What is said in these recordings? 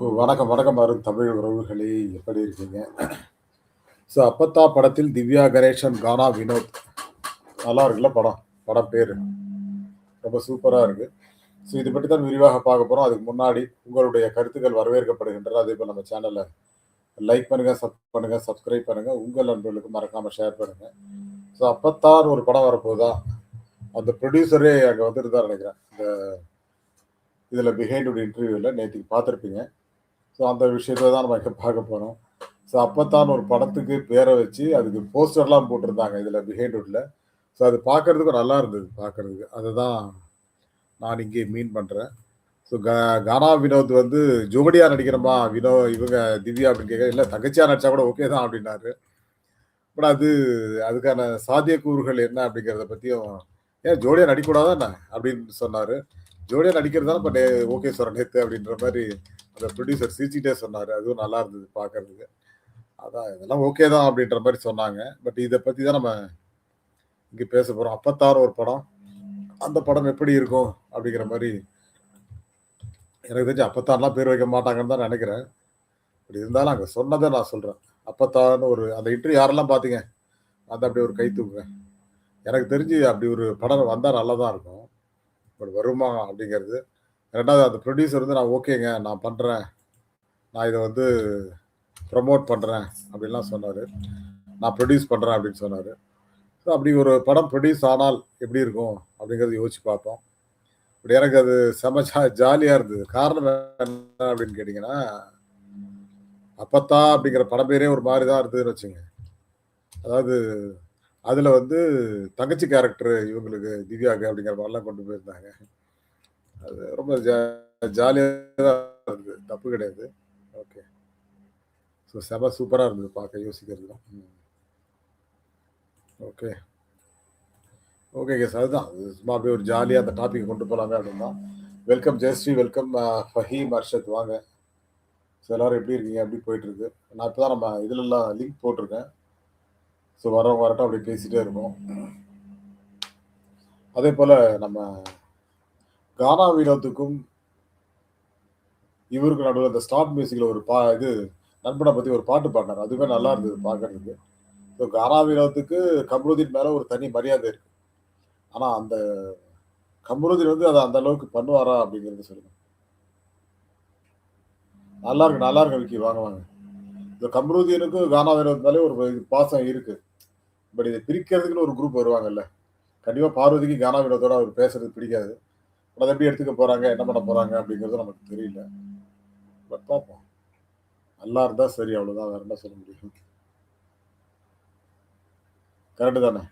வணக்கம், வணக்கம் அருண் தமிழ் உறவுகளே! எப்படி இருக்கீங்க? ஸோ அப்பத்தா படத்தில் திவ்யா கணேசன், கானா வினோத். நல்லா இருக்குல்ல படம்? படம் பேர் ரொம்ப சூப்பராக இருக்கு. ஸோ இது பற்றி தான் விரிவாக பார்க்க போகிறோம் அதுக்கு முன்னாடி உங்களுடைய கருத்துக்கள் வரவேற்கப்படுகின்றன. அதே போல் நம்ம சேனலை லைக் பண்ணுங்கள் சப் பண்ணுங்கள் சப்ஸ்கிரைப் பண்ணுங்கள் உங்கள் நண்பர்களுக்கு மறக்காமல் ஷேர் பண்ணுங்கள் ஸோ அப்பத்தான் ஒரு படம் வரப்போதா? அந்த ப்ரொடியூசரே அங்கே வந்திருந்தாருன்னு நினைக்கிறேன் இந்த இதில் பிஹைண்ட் இன்டர்வியூவில் இன்டர்வியூல பார்த்துருப்பீங்க ஸோ அந்த விஷயத்த தான் நம்ம இங்க பார்க்க போகிறோம் ஸோ அப்பத்தான் ஒரு படத்துக்கு பேரை வச்சு, அதுக்கு போஸ்டர்லாம் போட்டிருந்தாங்க இதில் பிஹைண்ட் ஸோ அது பார்க்கறதுக்கு நல்லா இருந்தது பார்க்குறதுக்கு அதை தான் நான் இங்கே மீன் பண்ணுறேன் ஸோ கா கானா வினோத் வந்து ஜோடியா நடிக்கிறோமா? வினோ இவங்க திவ்யா அப்படின்னு கேட்க, இல்லை தங்கச்சியாக நடிச்சா கூட ஓகே தான் அப்படின்னாரு. பட் அது அதுக்கான சாத்தியக்கூறுகள் என்ன அப்படிங்கிறத பற்றியும் ஏன் ஜோடியா நடிக்கக்கூடாதா என்ன? அப்படின்னு சொன்னார் ஜோடியா நடிக்கிறது இப்போ நே ஓகே சொல்கிறேன் நேற்று அப்படின்ற மாதிரி அந்த ப்ரொடியூசர் சிரிச்சுட்டே சொன்னார் அதுவும் நல்லா இருந்தது பார்க்கறதுக்கு. அதான் இதெல்லாம் ஓகே தான் அப்படின்ற மாதிரி சொன்னாங்க. பட் இதை பற்றி தான் நம்ம இங்கே பேச போகிறோம் அப்பத்தார் ஒரு படம். அந்த படம் எப்படி இருக்கும்? அப்படிங்கிற மாதிரி எனக்கு தெரிஞ்சு அப்பத்தான்லாம் பேர் வைக்க மாட்டாங்கன்னு தான் நினைக்கிறேன் பட் இருந்தாலும் அங்கே சொன்னதை நான் சொல்கிறேன் அப்பத்தான்னு ஒரு அந்த இன்ட்ரி யாரெல்லாம் பார்த்தீங்க? வந்து அப்படி ஒரு கை தூக்குங்க. எனக்கு தெரிஞ்சு அப்படி ஒரு படம் வந்தால் நல்லா தான் இருக்கும். பட் வருமா அப்படிங்கிறது. ரெண்டாவது அந்த ப்ரொடியூசர் வந்து நான் ஓகேங்க. நான் பண்ணுறேன் நான் இதை வந்து ப்ரமோட் பண்ணுறேன் அப்படின்லாம் சொன்னார் நான் ப்ரொடியூஸ் பண்ணுறேன் அப்படின்னு சொன்னார் ஸோ அப்படி ஒரு படம் ப்ரொடியூஸ் ஆனால் எப்படி இருக்கும்? அப்படிங்கிறத யோசிச்சு பார்த்தோம். இப்படி எனக்கு அது செம ஜா இருந்தது. காரணம் என்ன அப்படின்னு கேட்டிங்கன்னா அப்பத்தா அப்படிங்கிற படம் பேரே ஒரு மாதிரி தான் இருந்ததுன்னு வச்சுங்க அதாவது அதில் வந்து தங்கச்சி கேரக்டர் இவங்களுக்கு திவ்யாக்கு அப்படிங்கிற மாதிரிலாம் கொண்டு போயிருந்தாங்க. அது ரொம்ப ஜா ஜாலியாக தான் இருந்தது. தப்பு கிடையாது. ஓகே. ஸோ செம சூப்பராக இருந்தது பார்க்க யோசிக்கிறது ஓகே. ஓகே கேஸ் அதுதான். அது சும்மா அப்படியே ஒரு ஜாலியாக அந்த டாபிக் கொண்டு போகலாங்க அப்படின்னு தான். வெல்கம் ஜெயஸ்ரீ, வெல்கம் ஃபஹீம், அர்ஷத் வாங்க. ஸோ எல்லோரும் எப்படி இருக்கீங்க? எப்படி போயிட்டுருக்கு நான் இப்போ தான் நம்ம இதுலலாம் லிங்க் போட்டிருக்கேன். ஸோ வரவங்க வரட்டும் அப்படியே இருக்கோம் அதே போல் நம்ம கானா வினோத்துக்கும் இவருக்கு நடுவில் அந்த ஸ்டார்ட் மியூசிக்கில் ஒரு பா இது நண்பனை பற்றி ஒரு பாட்டு பாடினார் அதுவே நல்லா இருந்தது பார்க்கறதுக்கு. ஸோ கானா வினோத்துக்கு கம்ருதீன் மேலே ஒரு தனி மரியாதை இருக்கு. ஆனால் அந்த கம்ருதீன் வந்து அதை அந்த அளவுக்கு பண்ணுவாரா? அப்படிங்கிறது சொல்லுங்க. நல்லா இருக்கு, நல்லா இருக்கு விக்கி. வாங்க, வாங்க. இந்த கம்ருதீனுக்கும் கானா வினோத் ஒரு பாசம் இருக்கு. பட் இதை பிரிக்கிறதுக்குன்னு ஒரு குரூப் வருவாங்கல்ல. கண்டிப்பாக பார்வதிக்கு கானா வினோத்தோட அவர் பேசுறது பிடிக்காது. அதை எப்படி எடுத்துக்க போறாங்க? என்ன பண்ண போறாங்க? அப்படிங்கிறது நமக்கு தெரியல. பட் பார்ப்போம். நல்லா இருந்தா சரி அவ்வளோதான். வேற என்ன சொல்ல முடியும்? கரெக்டு தானே?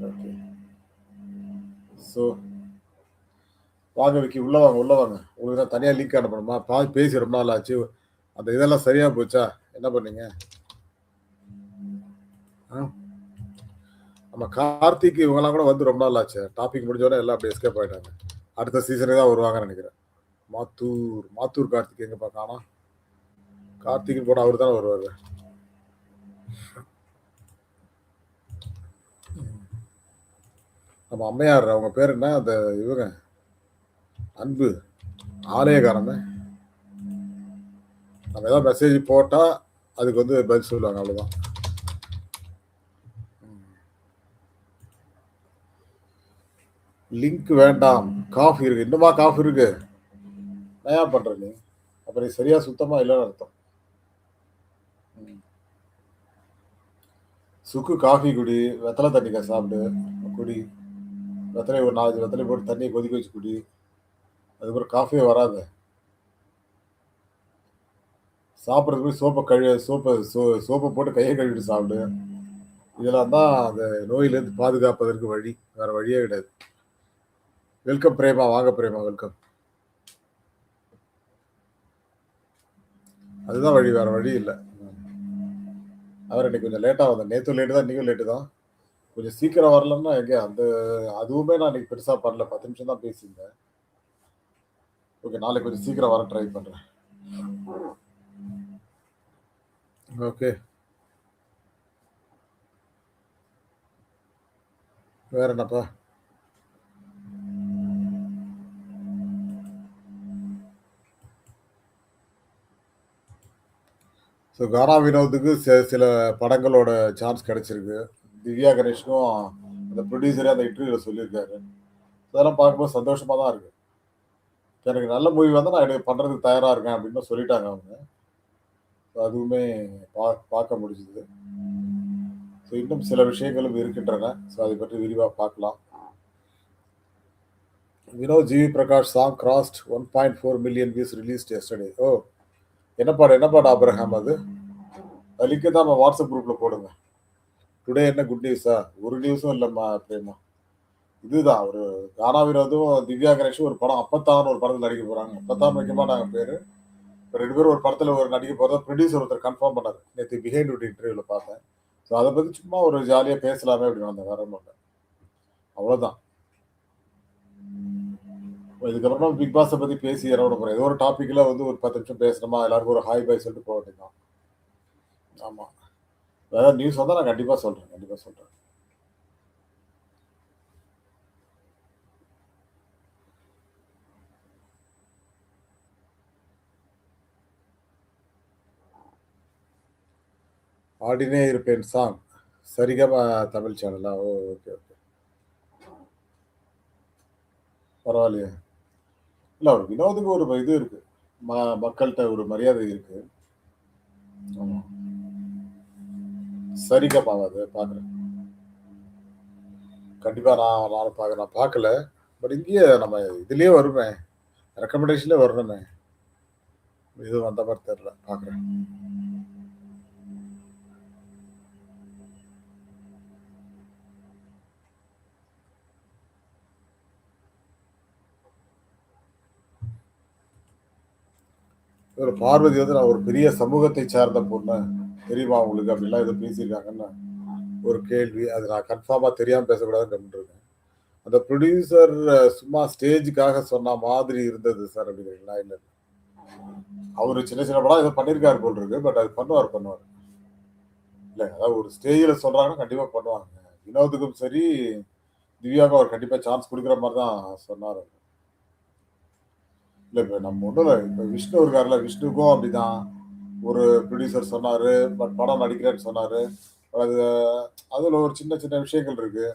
ஓகே. ஸோ வாங்க விக்கி. உள்ள வாங்க, உள்ள வாங்க. உங்களுக்கு தான் தனியாக லிங்க் அனுப்பணுமா? பா பேசி ரொம்ப நாள் ஆச்சு. அந்த இதெல்லாம் சரியா போச்சா? என்ன பண்ணீங்க? ஆ. நம்ம கார்த்திக் இவங்கெல்லாம் கூட வந்து ரொம்ப நாள் ஆச்சு. டாபிக் முடிஞ்சோடனே எல்லாம் அப்படியே எஸ்கேப் ஆயிட்டாங்க. அடுத்த சீசனே தான் வருவாங்கன்னு நினைக்கிறேன் மாத்தூர் மாத்தூர் கார்த்திக் எங்க பார்க்கானா கார்த்திக் போட அவர் தானே வருவாரு. நம்ம அம்மையார் அவங்க பேர் என்ன? அந்த இவங்க அன்பு. ஆலயக்காரன் நம்ம ஏதாவது மெசேஜ் போட்டால் அதுக்கு வந்து பதில் சொல்லுவாங்க அவ்வளோதான். லிங்க் வேண்டாம். காஃப் இருக்கு. இன்னுமா காஃப் இருக்கு? நயா பண்ற நீ? அப்புறம் நீ சரியா சுத்தமா இல்லைன்னு அர்த்தம். சுக்கு காஃபி குடி. வெத்தலை தண்ணிக்கா சாப்பிடு. குடி. வெத்தலை ஒரு நாலஞ்சு வெத்தலை போட்டு தண்ணியை கொதிக்க வச்சு குடி. அதுக்கப்புறம் காஃபியே வராது. சாப்பிட்றதுக்கு போய் சோப்பை கழு சோப்பை சோ சோப்பை போட்டு கையை கழுவிட்டு சாப்பிடு. இதெல்லாம் தான் அந்த நோயிலேருந்து பாதுகாப்பதற்கு வழி. வேற வழியே கிடையாது. வெல்கம் பிரேமா. வாங்க பிரேமா. வெல்கம். அதுதான் வழி. வேற வழி இல்லை அவர் இன்னைக்கு கொஞ்சம் லேட்டாக வந்தேன். நேற்று லேட்டு தான். இன்றைக்கும் லேட்டு தான். கொஞ்சம் சீக்கிரம் வரலன்னா எங்கே அந்த அதுவுமே நான் இன்னைக்கு பெருசாக பண்ணல. 10 நிமிஷம் தான் பேசியிருந்தேன். ஓகே. நாளைக்கு கொஞ்சம் சீக்கிரம் வர ட்ரை பண்ணுறேன் ஓகே. வேற என்னப்பா? ஸோ கானா வினோத்துக்கு சில படங்களோட சான்ஸ் கிடைச்சிருக்கு. திவ்யா கணேஷ்க்கும் அந்த ப்ரொடியூசரே அந்த இன்டர்வியூவில் சொல்லியிருக்காரு. அதெல்லாம் பார்க்கும்போது சந்தோஷமாக தான் இருக்கு. எனக்கு நல்ல மூவி வந்து நான் எனக்கு பண்ணுறதுக்கு தயாராக இருக்கேன் அப்படின்னு சொல்லிட்டாங்க அவங்க. அதுவுமே பா பார்க்க முடிஞ்சுது. ஸோ இன்னும் சில விஷயங்களும் இருக்கின்றன. ஸோ அதை பற்றி விரிவாக பார்க்கலாம். Vinod GV Prakash song crossed one point four million views released yesterday oh என்னப்பா என்னப்பா என்ன அது? அது தான் நம்ம வாட்ஸ்அப் குரூப்பில் போடுங்க. டுடே என்ன குட் நியூஸா ஒரு நியூஸும் இல்லைம்மா பிரேமா. இதுதான் ஒரு கானா வினோதும் திவ்யா கணேஷும் ஒரு படம் அப்பத்தான் ஒரு படத்தில் நடிக்க போகிறாங்க அப்பத்தான் வைக்க மாட்டாங்க பேர். ரெண்டு பேரும் ஒரு படத்தில் ஒரு நடிக்க போகிறத ப்ரொடியூசர் ஒருத்தர் கன்ஃபார்ம் பண்ணார். நேற்று பிஹைண்ட் விட் இன்டர்வியூவில் பார்த்தேன். ஸோ அதை பற்றி சும்மா ஒரு ஜாலியாக பேசலாமே அப்படின்னு வந்தேன் வேற ஒன்றும் அவ்வளோதான் இதுக்கப்புறம் பிக் பாஸை பற்றி பேசி இறவிட போகிறோம் ஏதோ ஒரு டாப்பிக்கில் வந்து ஒரு பத்து நிமிஷம் பேசணுமா? எல்லாருக்கும் ஒரு ஹாய் பாய் சொல்லிட்டு போக வேண்டியதான் ஆமாம் வேற நியூஸ் வந்தால் நான் கண்டிப்பாக சொல்கிறேன் கண்டிப்பாக சொல்கிறேன் ஆடினே இருப்பேன் சாங் சரிகமா தமிழ் சேனலா ஓ ஓகே ஓகே பரவாயில்லையே. இல்லை ஒரு வினோதுக்கு ஒரு இது இருக்கு. ம மக்கள்கிட்ட ஒரு மரியாதை இருக்கு. சரிக்கப்பா சரிகமாவா அது பார்க்குறேன் கண்டிப்பாக நான் நான் பார்க்க நான் பார்க்கல பட் இங்கேயே நம்ம இதுலேயே வருமே. ரெக்கமெண்டேஷன்லேயே வரணுமே. இது வந்த மாதிரி தெரில பார்க்குறேன் ஒரு பார்வதி வந்து நான் ஒரு பெரிய சமூகத்தை சார்ந்த பொண்ணு. தெரியுமா உங்களுக்கு அப்படிலாம் எதுவும் பேசியிருக்காங்கன்னு? ஒரு கேள்வி. அது நான் கன்ஃபார்மாக தெரியாமல் பேசக்கூடாதுன்னு கம்பிட்டுருக்கேன் அந்த ப்ரொடியூசர் சும்மா ஸ்டேஜுக்காக சொன்ன மாதிரி இருந்தது சார் அப்படிங்கிறீங்களா இல்லை அவர் சின்ன சின்ன படம் இதை பண்ணியிருக்காரு போல் இருக்கு. பட் அது பண்ணுவார் பண்ணுவார். இல்லை அதாவது ஒரு ஸ்டேஜில் சொல்கிறாங்கன்னா கண்டிப்பாக பண்ணுவாங்க. வினோதுக்கும் சரி திவ்யாவுக்கும் அவர் கண்டிப்பாக சான்ஸ் கொடுக்குற மாதிரி தான் சொன்னார் இல்லை இப்போ நம்ம ஒன்றும் இல்லை. இப்போ விஷ்ணு இருக்கார்ல விஷ்ணுக்கும் அப்படிதான். ஒரு ப்ரொடியூசர் சொன்னார் பட் படம் நடிக்கிறேன்னு சொன்னார். அது அதில் ஒரு சின்ன சின்ன விஷயங்கள் இருக்கு.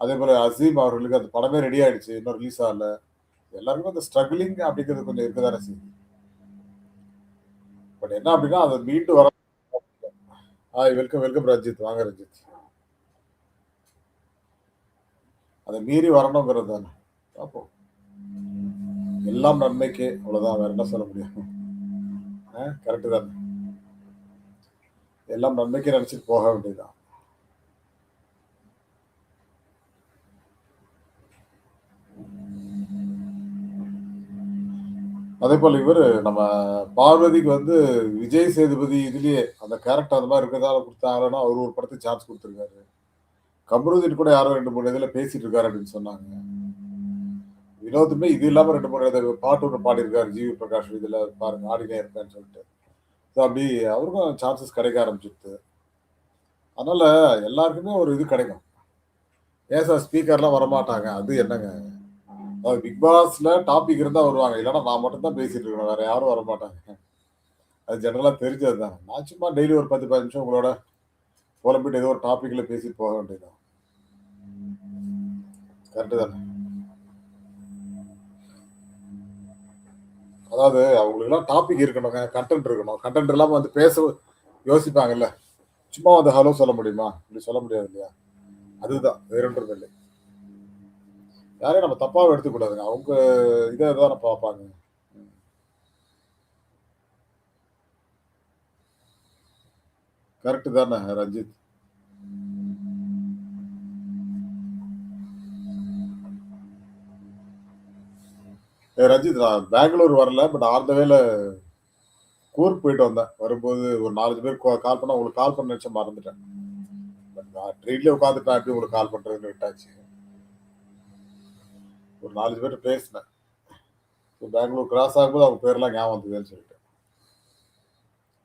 அதே போல் அசீம் அவர்களுக்கு அந்த படமே ரெடி ஆயிடுச்சு இன்னும் ரிலீஸ் ஆகல. எல்லாருக்கும் அந்த ஸ்ட்ரகிளிங் அப்படிங்கிறது கொஞ்சம் இருக்க தானே செய்யுது. பட் என்ன அப்படின்னா அதை மீண்டு வர ஹாய் வெல்கம் வெல்கம் ரஞ்சித் வாங்க ரஞ்சித் அதை மீறி வரணுங்கிறது தானே. பார்ப்போம் எல்லாம் நன்மைக்கு அவ்வளோதான் வேற என்ன சொல்ல முடியும்? கரெக்டு தான். எல்லாம் நன்மைக்கு நினச்சிட்டு போக வேண்டியதுதான். அதே போல் இவர் நம்ம பார்வதிக்கு வந்து விஜய் சேதுபதி இதுலேயே அந்த கேரக்டர் அந்த மாதிரி இருக்கிறதால கொடுத்தாங்கன்னா அவர் ஒரு படத்துக்கு சான்ஸ் கொடுத்துருக்காரு. கம்ருதீன் கூட யாரோ ரெண்டு மூணு இதில் பேசிட்டு இருக்காரு அப்படின்னு சொன்னாங்க. வினோதுமே இது இல்லாம ரெண்டு மூணு பாட்டு ஒன்று பாடியிருக்காரு. ஜிவி பிரகாஷ் இதுல பாருங்க ஆடினே இருப்பேன்னு சொல்லிட்டு. ஸோ அப்படி அவருக்கும் சான்சஸ் கிடைக்க ஆரம்பிச்சிருது அதனால எல்லாருக்குமே ஒரு இது கிடைக்கும். ஏன் சார் ஸ்பீக்கர்லாம் வரமாட்டாங்க? அது என்னங்க? அதாவது பிக் பாஸ்ல டாபிக் இருந்தா வருவாங்க. இல்லைன்னா நான் மட்டும் தான் பேசிட்டு இருக்கணும். வேற யாரும் வர மாட்டாங்க அது ஜென்ரலாக தெரிஞ்சது தான் நான் சும்மா டெய்லி ஒரு பத்து பதினஞ்சு நிமிஷம் உங்களோட புலம்பிட்டு ஏதோ ஒரு டாப்பிக்கில் பேசிட்டு போக வேண்டியதுதான். கரெக்டு தானே? அதாவது அவங்களுக்குலாம் டாபிக் இருக்கணுங்க கண்டென்ட் இருக்கணும். கண்டென்ட் இல்லாமல் வந்து பேச யோசிப்பாங்கல்ல. சும்மா வந்து ஹலோ சொல்ல முடியுமா? இப்படி சொல்ல முடியாது இல்லையா? அதுதான் வேறொன்றும் இல்லை. யாரையும் நம்ம தப்பாக எடுத்துக்கூடாதுங்க. அவங்க இதை தான் பார்ப்பாங்க. கரெக்டு தானே ரஞ்சித்? ரஞ்சித் நான் பெங்களூர் வரல பட் ஆர்ந்த வேல கூர் போயிட்டு வந்தேன். வரும்போது ஒரு நாலஞ்சு பேர் கால் பண்ணா உங்களுக்கு கால் பண்ண நினச்ச மறந்துட்டேன். பட் நான் ட்ரெயின்லேயே உட்காந்துட்டேன் எப்படி உங்களுக்கு கால் பண்ணுறதுன்னு விட்டாச்சு. ஒரு நாலஞ்சு பேர் பேசினேன். ஸோ பெங்களூர் கிராஸ் ஆகும்போது அவங்க பேர்லாம் ஞாபகம் வந்ததுன்னு சொல்லிட்டு.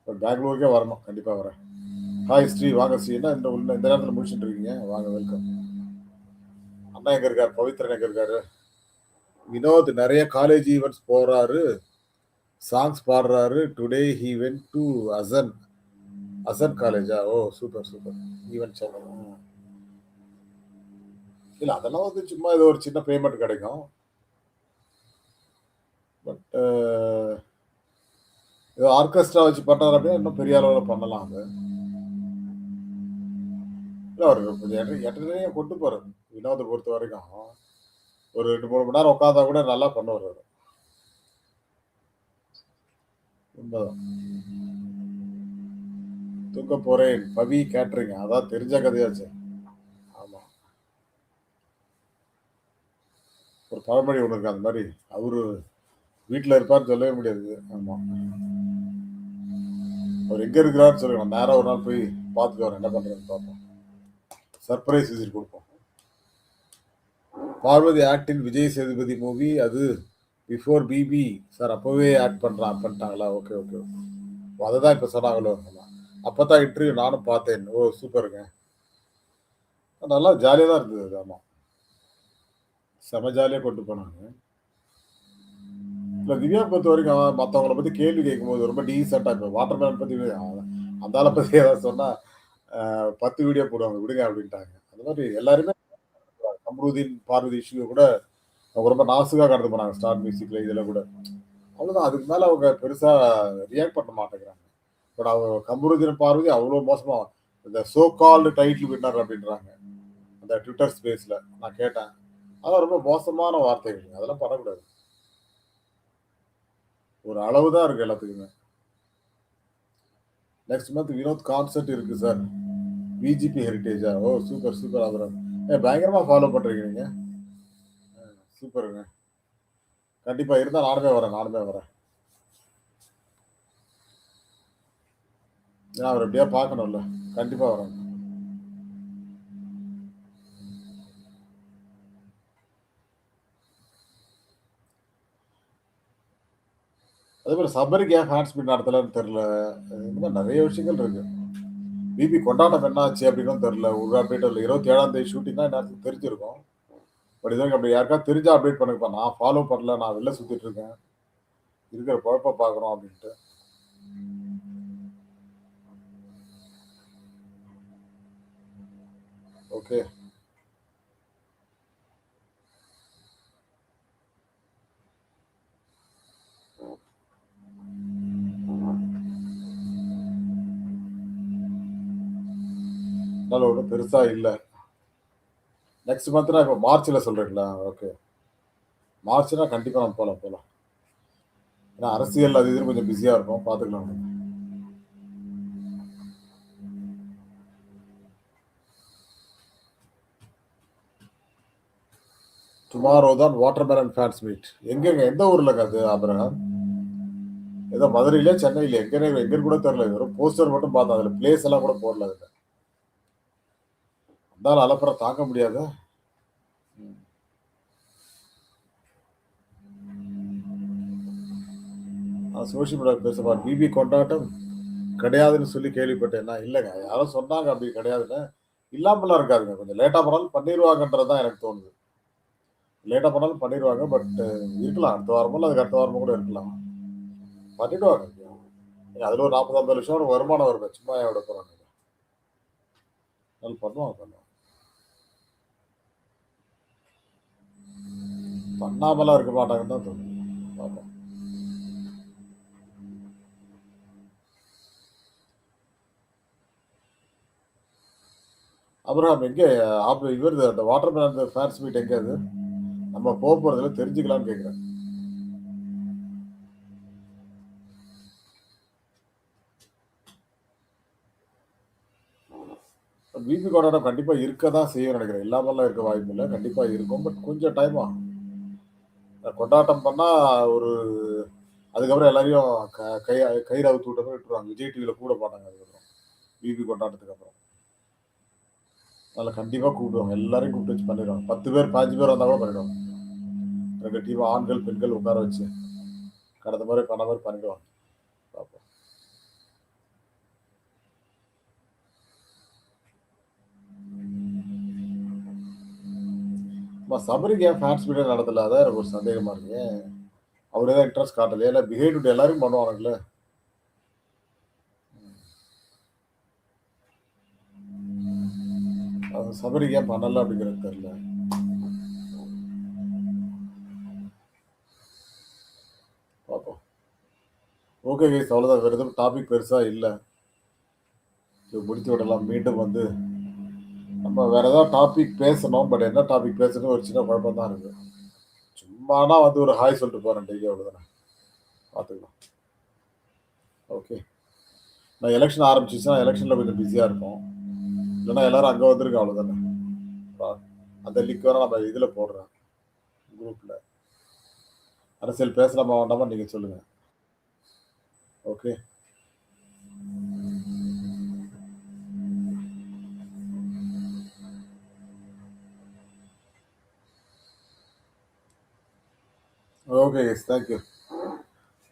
பெங்களூருக்கே வரணும் கண்டிப்பாக வரேன். ஹாய் ஸ்ரீ வாங்க ஸ்ரீ. என்ன இந்த உள்ள இந்த நேரத்தில் முடிச்சுட்டு இருக்கீங்க? வாங்க வெல்கம் அண்ணா எங்கே இருக்கார்? பவித்ரன் எங்கே இருக்காரு? வினோத் நிறைய காலேஜ் ஈவெண்ட்ஸ் போறாரு. சாங்ஸ் பாடுறாரு. Today he went to Asan Asan காலேஜா ஓ சூப்பர் சூப்பர் ஈவென்ட் சேனல் இல்லை அதெல்லாம் வந்து சும்மா ஏதோ ஒரு சின்ன பேமெண்ட் கிடைக்கும். பட் ஏதோ ஆர்கெஸ்ட்ரா வச்சு பண்ணார் அப்படின்னா இன்னும் பெரிய அளவில் பண்ணலாம் அது. இல்லை அவர் கொஞ்சம் என்டர்டெய்னிங் கொண்டு போகிறது வினோதை பொறுத்த வரைக்கும். ஒரு ரெண்டு மூணு மணி நேரம் உட்காந்தா கூட நல்லா பண்ணுவார் அவர் உண்மைதான். தூக்க போறேன். பவி கேட்டுறீங்க அதான் தெரிஞ்ச கதையாச்சு. ஆமா. ஒரு பழமொழி ஒன்று இருக்கு அந்த மாதிரி. அவரு வீட்டில் இருப்பார் சொல்லவே முடியாது ஆமா. அவர் எங்க இருக்கிறாருன்னு சொல்லுங்க. நேரம் ஒரு நாள் போய் பார்த்துட்டு வரேன். என்ன பண்றேன்னு பார்ப்போம். சர்ப்ரைஸ் விசிட் கொடுப்போம். பார்வதி ஆக்டின் விஜய் சேதுபதி மூவி அது பிஃபோர் பிபி சார் அப்போவே ஆக்ட் பண்ணுறான் பண்ணிட்டாங்களா? ஓகே ஓகே அதை தான் இப்போ சொன்னாங்களோ? அப்போ தான் இன்டர்வியூ நானும் பார்த்தேன். ஓ சூப்பருங்க நல்லா ஜாலியாக தான் இருந்தது ஆமாம் செம ஜாலியாக கொண்டு போனாங்க. இல்லை திவ்யா பொறுத்த வரைக்கும் மற்றவங்கள பற்றி கேள்வி கேட்கும்போது ரொம்ப டீசெண்டாக இப்போ வாட்டர் மேலன் பற்றி அந்த ஆளை பற்றி ஏதாவது சொன்னால் பத்து வீடியோ போடுவாங்க விடுங்க அப்படின்ட்டாங்க. அந்த மாதிரி எல்லாருமே கம்ருதீன் பார்வதி இஷ்யூ கூட அவங்க ரொம்ப நாசுக்காக கடந்து போனாங்க ஸ்டார் மியூசிக்கில் இதில் கூட. அவ்வளோதான் அதுக்கு மேலே அவங்க பெருசாக ரியாக்ட் பண்ண மாட்டேங்கிறாங்க. பட் அவங்க கம்ருதீன் பார்வதி அவ்வளோ மோசமாக இந்த சோ கால்டு டைட்டில் வின்னர் அப்படின்றாங்க. அந்த ட்விட்டர் ஸ்பேஸில் நான் கேட்டேன். அதெல்லாம் ரொம்ப மோசமான வார்த்தைகள். அதெல்லாம் பண்ணக்கூடாது. ஒரு அளவு தான் இருக்கு எல்லாத்துக்குமே. நெக்ஸ்ட் மந்த் வினோத் கான்சர்ட் இருக்கு சார் பிஜிபி ஹெரிட்டேஜா ஓ சூப்பர் சூப்பர் அப்புறம் ஏ பயங்கரமாக ஃபாலோ பண்றீங்க சூப்பருங்க கண்டிப்பாக இருந்தால் நானுமே வரேன் நானுமே வரேன். ஏன்னா அவர் எப்படியா பார்க்கணும்ல. கண்டிப்பாக வரேன். அதே மாதிரி சபரிக்கு ஏன் ஃபேன்ஸ் நடத்தலன்னு தெரில இந்த மாதிரி நிறைய விஷயங்கள் இருக்குது பிபி கொண்டாட்டம் என்னாச்சு அப்படின்னு தெரில ஒரு அப்டேட் இல்லை. இருபத்தி ஏழாம் தேதி ஷூட்டிங்னா நேரத்துக்கு தெரிஞ்சிருக்கும். பட் இதற்கு அப்படி யாருக்காவது தெரிஞ்சா அப்டேட் பண்ணுங்கப்பா நான் ஃபாலோ பண்ணல. நான் வெளில சுற்றிட்டு இருக்கேன். இருக்கிற குழப்ப பார்க்குறோம் அப்படின்ட்டு. ஓகே அதனால ஒன்றும் பெருசாக இல்லை நெக்ஸ்ட் மந்த்னா இப்போ மார்ச்சில் சொல்கிறீங்களா ஓகே மார்ச்னா கண்டிப்பாக நம்ம போகலாம் போகலாம் ஏன்னா அரசியல் அது இது கொஞ்சம் பிஸியாக இருக்கும் பார்த்துக்கலாம் டுமாரோ தான் வாட்டர் மேலன் ஃபேன்ஸ் மீட் எங்கெங்க எந்த ஊரில் அது அப்புறம் ஏதோ மதுரையிலே சென்னையில் எங்கே எங்கே கூட தெரில வெறும் போஸ்டர் மட்டும் பார்த்தேன். அதில் பிளேஸ் எல்லாம் கூட போடல அதில். அந்தாலும் அலப்புற தாக்க முடியாத? சோசியல் மீடியா பேசப்பா பிபி கொண்டாட்டம் கிடையாதுன்னு சொல்லி கேள்விப்பட்டேன். நான் இல்லைங்க. யாரும் சொன்னாங்க அப்படி கிடையாதுன்னு. இல்லாமலாம் இருக்காதுங்க. கொஞ்சம் லேட்டாக போனாலும் பண்ணிடுவாங்கன்றது தான் எனக்கு தோணுது. லேட்டாக போனாலும் பண்ணிடுவாங்க பட் இருக்கலாம். அடுத்த வாரமும் அதுக்கு அடுத்த வாரமும் கூட இருக்கலாம். பண்ணிடுவாங்க. அதில் ஒரு நாற்பது ஐம்பது லட்சம் ஒரு வருமானம் வருங்க சும்மா எவ்வளோ போகிறாங்க பண்ணுவாங்க பண்ணுவாங்க பண்ணாமலாம் இருக்க மாட்டாங்கன்னு தான் தோணுது. பார்ப்போம் அப்புறம் எங்கே? ஆப் இவர் அந்த வாட்டர் மேன் ஃபேன்ஸ் மீட் எங்கே அது? நம்ம போக போகிறதுல தெரிஞ்சுக்கலாம்னு கேட்குறேன் பிபி கொண்டாட்டம் கண்டிப்பாக இருக்க தான் செய்யும் நினைக்கிறேன். இல்லாமலாம் இருக்க வாய்ப்பு இல்லை. கண்டிப்பாக இருக்கும். பட் கொஞ்சம் டைம் ஆகும். கொண்டாட்டம் பண்ணால் ஒரு அதுக்கப்புறம் எல்லாரையும் க கை கயிறு அவுத்து விட்ட விட்டுருவாங்க. விஜய் டிவியில் கூட போனாங்க அதுக்கப்புறம். பிபி கொண்டாட்டத்துக்கு அப்புறம். அதில் கண்டிப்பாக கூப்பிடுவாங்க. எல்லாரையும் கூப்பிட்டு வச்சு பண்ணிடுவாங்க. பத்து பேர் பாஞ்சு பேர் வந்தால் கூட பண்ணிடுவாங்க. ரெண்டு டீம் ஆண்கள் பெண்கள் உட்கார வச்சு கடந்த மாதிரி பண்ண மாதிரி பண்ணிடுவாங்க. பார்ப்போம் இப்போ சபரிக்கு ஏன் ஃபேன்ஸ் மீடியா நடத்தல? அதான் எனக்கு ஒரு சந்தேகமா இருக்கு. அவர் ஏதாவது இன்ட்ரெஸ்ட் காட்டலையே? இல்லை பிஹேவியர் எல்லாரும் பண்ணுவாங்கல்ல அது சபரிக்கு ஏன் பண்ணல அப்படிங்கிறது தெரியல. பார்ப்போம் ஓகே கேஸ் அவ்வளோதான் வேறு எதுவும் டாபிக் பெருசாக இல்லை. முடித்து விடலாம். மீண்டும் வந்து நம்ம வேற ஏதாவது டாபிக் பேசணும் பட் என்ன டாபிக் பேசணும் ஒரு சின்ன குழப்பம் தான் இருக்கு. சும்மானா வந்து ஒரு ஹாய் சொல்லிட்டு போறேன் டெய்லி அவ்வளோதானே பார்த்துக்கலாம் ஓகே நான் எலெக்ஷன் ஆரம்பிச்சிச்சுன்னா எலெக்ஷனில் கொஞ்சம் பிஸியாக இருக்கும் இல்லைன்னா எல்லாரும் அங்கே வந்திருக்கு அவ்வளோதானே அந்த லிங்க் வேணால் நம்ம இதில் போடுறேன் குரூப்பில் அரசியல் பேசலாமா வேண்டாமா நீங்கள் சொல்லுங்கள் okay okay yes thank you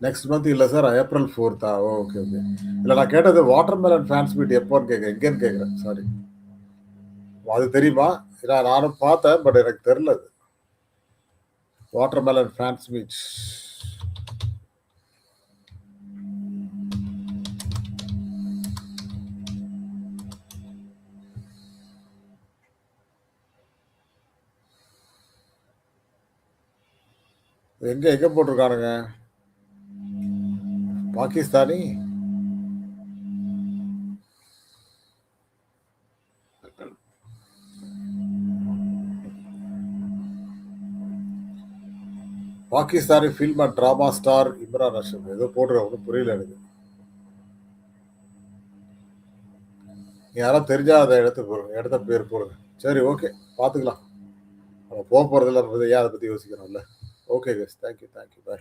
next month இல்லை சார் ஏப்ரல் ஃபோர்த்தா ஓகே ஓகே இல்லை நான் கேட்டது வாட்டர் மெலன் ஃபேன்ஸ் மீட் எப்போன்னு கேட்குறேன் எங்கேன்னு கேட்குறேன் சாரி அது தெரியுமா? நான் நானும் பார்த்தேன் பட் எனக்கு தெரில அது வாட்டர் மெலன் ஃபேன்ஸ் மீட் எங்க எங்க போட்டிருக்கானுங்க? Pakistani? Pakistani film and drama star Imran Hasham ஏதோ போடுற ஒன்றும் புரியல எனக்கு. யாரும் தெரிஞ்சால் அதை இடத்து போடுங்க இடத்த பேர் போடுங்க. சரி ஓகே பார்த்துக்கலாம். நம்ம போக போகிறதில்ல ஏன் அதை பற்றி Okay, guys. Thank you. Thank you. Bye.